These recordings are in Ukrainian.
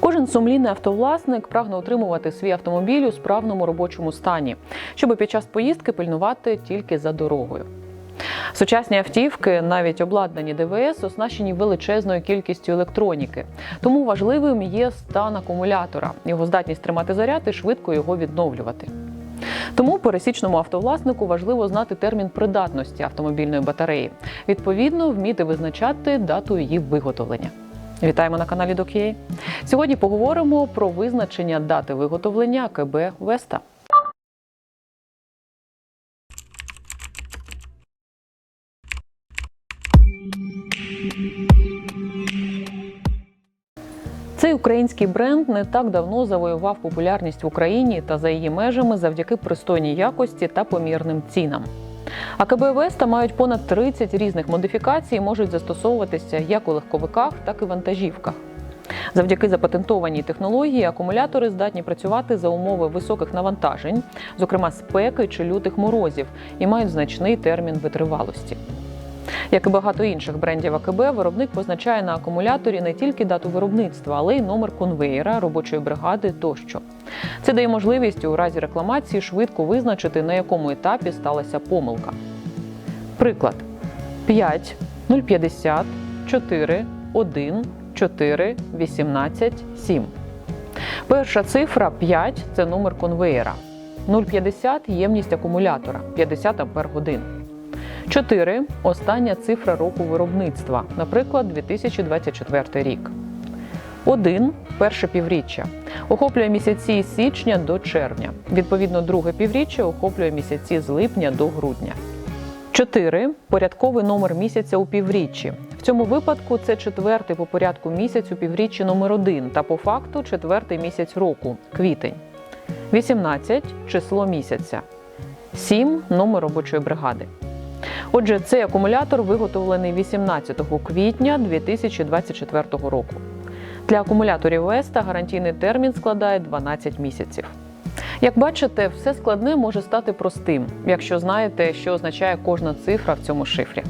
Кожен сумлінний автовласник прагне утримувати свій автомобіль у справному робочому стані, щоб під час поїздки пильнувати тільки за дорогою. Сучасні автівки, навіть обладнані ДВС, оснащені величезною кількістю електроніки. Тому важливим є стан акумулятора, його здатність тримати заряд і швидко його відновлювати. Тому пересічному автовласнику важливо знати термін придатності автомобільної батареї, відповідно, вміти визначати дату її виготовлення. Вітаємо на каналі Док'єй. Сьогодні поговоримо про визначення дати виготовлення КБ Веста. Цей український бренд не так давно завоював популярність в Україні та за її межами завдяки пристойній якості та помірним цінам. АКБ Веста мають понад 30 різних модифікацій і можуть застосовуватися як у легковиках, так і вантажівках. Завдяки запатентованій технології акумулятори здатні працювати за умови високих навантажень, зокрема спеки чи лютих морозів, і мають значний термін витривалості. Як і багато інших брендів АКБ, виробник позначає на акумуляторі не тільки дату виробництва, але й номер конвеєра, робочої бригади тощо. Це дає можливість у разі рекламації швидко визначити, на якому етапі сталася помилка. Приклад: 5, 050, 4, 1, 4, 18, 7. Перша цифра 5 це номер конвеєра. 0,50 – ємність акумулятора 50 ампер годин. 4 – остання цифра року виробництва, наприклад, 2024 рік. 1 – перше півріччя. Охоплює місяці з січня до червня. Відповідно, друге півріччя охоплює місяці з липня до грудня. 4 – порядковий номер місяця у півріччі. В цьому випадку це четвертий по порядку місяць у півріччі номер 1 та по факту четвертий місяць року квітень. 18 – число місяця. 7 – номер робочої бригади. Отже, цей акумулятор виготовлений 18 квітня 2024 року. Для акумуляторів Веста гарантійний термін складає 12 місяців. Як бачите, все складне може стати простим, якщо знаєте, що означає кожна цифра в цьому шифрі.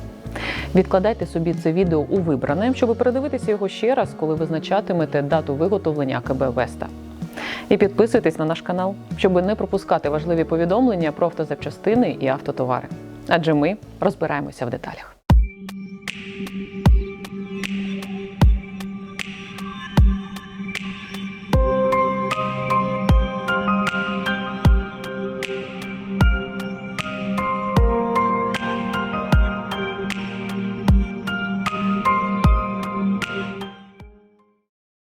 Відкладайте собі це відео у вибране, щоб передивитися його ще раз, коли визначатимете дату виготовлення АКБ Веста. І підписуйтесь на наш канал, щоб не пропускати важливі повідомлення про автозапчастини і автотовари адже ми розбираємося в деталях.